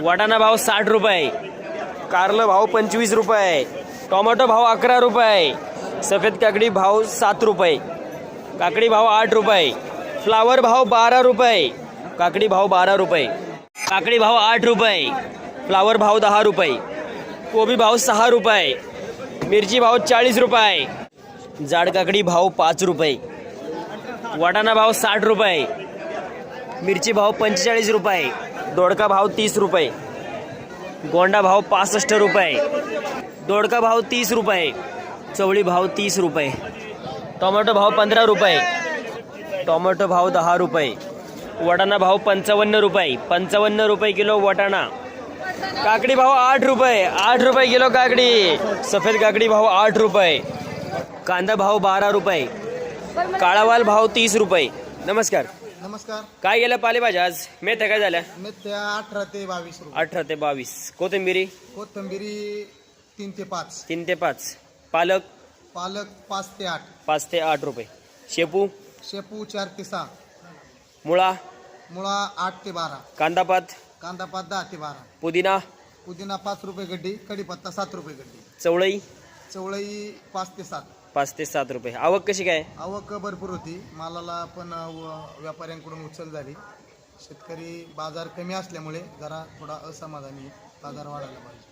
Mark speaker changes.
Speaker 1: वाटाणा भाव साठ रुपये. कारलं भाव पंचवीस रुपये. टोमॅटो भाव अकरा रुपये. सफेद काकडी भाव सात रुपये. काकडी भाव आठ रुपये. फ्लावर भाव बारा रुपये. काकडी भाव बारा रुपये. काकडी भाव आठ रुपये. फ्लावर भाव दहा रुपये. कोबी भाव सहा रुपये. मिरची भाव चाळीस रुपये. जाड काकडी भाव पाच रुपये. वाटाणा भाव साठ रुपये. मिरची भाव पंचेचाळीस रुपये. दोडका भाव तीस रुपये. गोंडा भाव पासष्ट रुपये. दोडका भाव तीस रुपये. चवळी भाव तीस रुपये. टोमॅटो भाव पंधरा रुपये. टोमॅटो भाव दहा रुपये. वटाणा भाव पंचावन्न रुपये. पंचावन्न रुपये किलो वटाणा. काकडी भाव आठ रुपये. आठ रुपये किलो काकडी. सफेद काकडी भाव आठ रुपये. कांदा भाव बारा रुपये. काळावाल भाव तीस रुपये. नमस्कार.
Speaker 2: नमस्कार.
Speaker 1: काय गेल्या पालेभाज्या आज? मेथ्या काय झाल्या?
Speaker 2: मेथ्या अठरा ते बावीस रुपये.
Speaker 1: अठरा ते बावीस. कोथिंबिरी?
Speaker 2: कोथंबिरी तीन ते पाच.
Speaker 1: तीन ते पाच. पालक?
Speaker 2: पालक पाच ते आठ.
Speaker 1: पाच ते आठ रुपये. शेपू?
Speaker 2: शेपू चार ते सहा.
Speaker 1: मुळा?
Speaker 2: मुळा आठ ते बारा.
Speaker 1: कांदापात?
Speaker 2: कांदापात दहा ते बारा.
Speaker 1: पुदिना?
Speaker 2: पुदिना पाच रुपये गड्डी कढीपत्ता सात रुपये गड्डी.
Speaker 1: चवळई?
Speaker 2: चवळई पाच ते सात.
Speaker 1: पाच ते सात रुपये. आवक कशी काय?
Speaker 2: आवक भरपूर होती. मालाला पण व- व्यापाऱ्यांकडून उचल झाली. शेतकरी बाजार कमी असल्यामुळे जरा थोडा असमाधानी आहे. बाजार वाढायला पाहिजे.